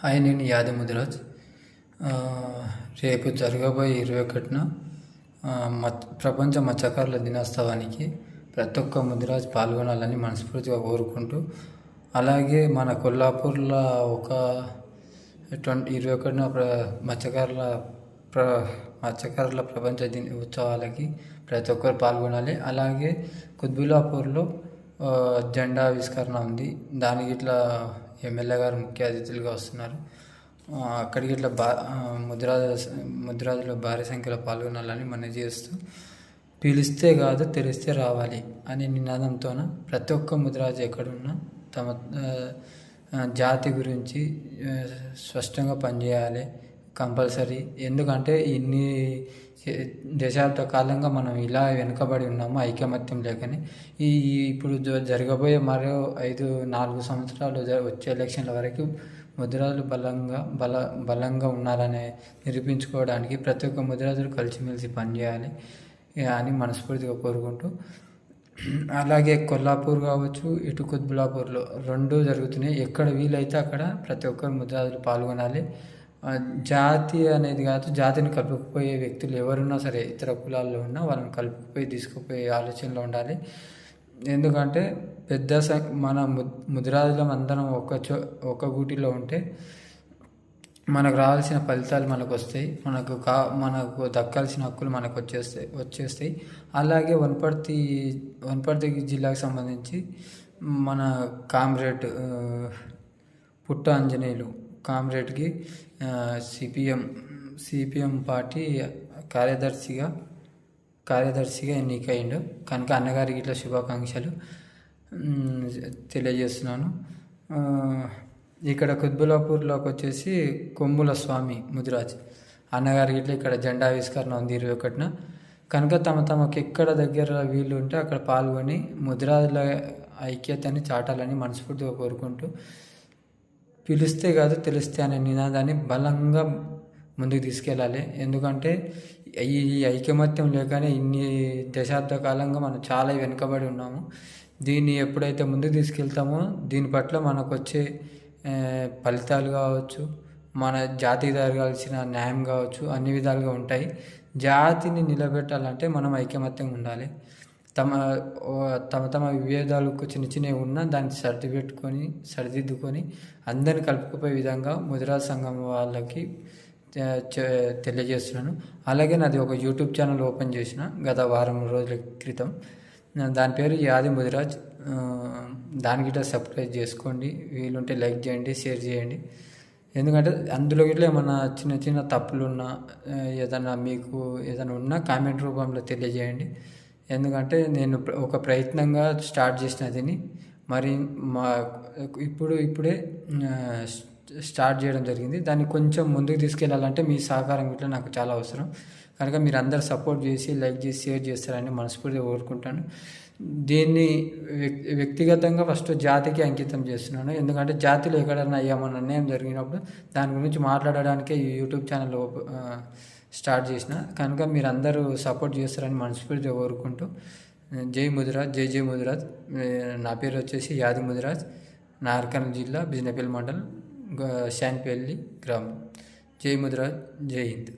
Hi నేను యాదవ్ ముదిరాజ్. రేపు జరగబోయే ఇరవై ఒకటిన ప్రపంచ మత్స్యకారుల దినోత్సవానికి ప్రతి ఒక్క ముదిరాజ్ పాల్గొనాలని మనస్ఫూర్తిగా కోరుకుంటూ అలాగే మన కొల్లాపూర్లో ఒక ట్వంటీ ఇరవై ఒకటిన ప్ర మత్స్యకారుల ప్ర మత్స్యకారుల ప్రపంచ దిన ఉత్సవాలకి ప్రతి ఒక్కరు పాల్గొనాలి. అలాగే కుద్బిలాపూర్లో జెండా ఆవిష్కరణ ఉంది. దానికి ఇట్లా ఎమ్మెల్యే గారు ముఖ్య అతిథులుగా వస్తున్నారు. అక్కడికి ఇట్లా బా ముద్రాజు ముద్రాజ ముద్రాజులో భారీ సంఖ్యలో పాల్గొనాలని మనం చేస్తూ పిలిస్తే కాదు తెలిస్తే రావాలి అనే నినాదంతోన ప్రతి ఒక్క ముద్రాజు ఎక్కడున్నా తమ జాతి గురించి స్పష్టంగా పనిచేయాలి. కంపల్సరీ. ఎందుకంటే ఇన్ని దశాబ్ద కాలంగా మనం ఇలా వెనుకబడి ఉన్నాము ఐకమత్యం లేకని. ఈ ఇప్పుడు జ- జరగబోయే మరో ఐదు నాలుగు సంవత్సరాలు జ- వచ్చే ఎలక్షన్ల వరకు ముద్రాజులు బలంగా బల బలంగా ఉన్నారని నిరూపించుకోవడానికి ప్రతి ఒక్క ముద్రాజులు కలిసిమెలిసి పనిచేయాలి అని మనస్ఫూర్తిగా కోరుకుంటూ. అలాగే కొల్లాపూర్ కావచ్చు ఇటు కుత్బులాపూర్లో రెండు జరుగుతున్నాయి. ఎక్కడ వీలైతే అక్కడ ప్రతి ఒక్కరు ముద్రాజులు పాల్గొనాలి. జాతి అనేది కాదు జాతిని కలుపుకుపోయే వ్యక్తులు ఎవరున్నా సరే ఇతర కులాల్లో ఉన్నా వాళ్ళని కలుపుకుపోయి తీసుకుపోయే ఆలోచనలో ఉండాలి. ఎందుకంటే పెద్ద స మన ము ముదిరాజులం అందరం ఒక చో ఒక గూటిలో ఉంటే మనకు రావాల్సిన ఫలితాలు మనకు వస్తాయి. మనకు కా మనకు దక్కాల్సిన హక్కులు మనకు వచ్చేస్తాయి వచ్చేస్తాయి. అలాగే వనపర్తి వనపర్తి జిల్లాకు సంబంధించి మన కామ్రేడ్ పుట్ట ఆంజనేయులు కామ్రేడ్కి సిపిఎం సిపిఎం పార్టీ కార్యదర్శిగా కార్యదర్శిగా ఎన్నికయ్యిండు. కనుక అన్నగారికి ఇట్లా శుభాకాంక్షలు తెలియజేస్తున్నాను. ఇక్కడ కుత్బులాపూర్లోకి వచ్చేసి కొమ్ముల స్వామి ముదిరాజ్. అన్నగారికి ఇట్లా ఇక్కడ జెండా ఆవిష్కరణ ఉంది ఇరవై ఒకటిన. కనుక తమ తమకు ఎక్కడ దగ్గర వీలు ఉంటే అక్కడ పాల్గొని ముదిరాజుల ఐక్యతని చాటాలని మనస్ఫూర్తిగా కోరుకుంటూ పిలిస్తే కాదు తెలిస్తే అనే నినాదాన్ని బలంగా ముందుకు తీసుకెళ్ళాలి. ఎందుకంటే ఈ ఈ ఐకమత్యం లేకనే ఇన్ని దశాబ్ద కాలంగా మనం చాలా వెనుకబడి ఉన్నాము. దీన్ని ఎప్పుడైతే ముందుకు తీసుకెళ్తామో దీని పట్ల మనకు వచ్చే ఫలితాలు కావచ్చు మన జాతి జరగాల్సిన న్యాయం కావచ్చు అన్ని విధాలుగా ఉంటాయి. జాతిని నిలబెట్టాలంటే మనం ఐకమత్యంగా ఉండాలి. తమ తమ తమ విభేదాలకు చిన్న చిన్నవి ఉన్నా దాన్ని సర్దిపెట్టుకొని సరిదిద్దుకొని అందరిని కలుపుకుపోయే విధంగా ముదిరాజ్ సంఘం వాళ్ళకి తెలియజేస్తున్నాను. అలాగే నాది ఒక యూట్యూబ్ ఛానల్ ఓపెన్ చేసిన గత వారం రోజుల క్రితం. దాని పేరు యాది ముదిరాజ్. దాని దానికి సబ్స్క్రైబ్ చేసుకోండి. వీలుంటే లైక్ చేయండి షేర్ చేయండి. ఎందుకంటే అందులో గిట్ల ఏమన్నా చిన్న చిన్న తప్పులు ఉన్నా ఏదన్నా మీకు ఏదైనా ఉన్నా కామెంట్ రూపంలో తెలియజేయండి. ఎందుకంటే నేను ఒక ప్రయత్నంగా స్టార్ట్ చేసిన దీన్ని. మరి మా ఇప్పుడు ఇప్పుడే స్టార్ట్ చేయడం జరిగింది. దాన్ని కొంచెం ముందుకు తీసుకెళ్ళాలంటే మీ సహకారం ఇట్లా నాకు చాలా అవసరం. కనుక మీరు అందరు సపోర్ట్ చేసి లైక్ చేసి షేర్ చేస్తారని మనస్ఫూర్తిగా కోరుకుంటాను. దీన్ని వ్యక్తిగతంగా ఫస్ట్ జాతికి అంకితం చేస్తున్నాను. ఎందుకంటే జాతిలో ఎక్కడైనా ఏమన్నా అన్యాయం జరిగినప్పుడు దాని గురించి మాట్లాడడానికే ఈ యూట్యూబ్ ఛానల్ స్టార్ట్ చేసిన. కనుక మీరు అందరూ సపోర్ట్ చేస్తారని మనస్ఫూర్తిగా కోరుకుంటూ జై ముదిరాజ్ జై జై ముదిరాజ్. నా పేరు వచ్చేసి యాది ముదిరాజ్. నార్కల్ జిల్లా బిజినపల్లి మండల్ శాన్పల్లి గ్రామం. జై ముదిరాజ్ జై హింద్.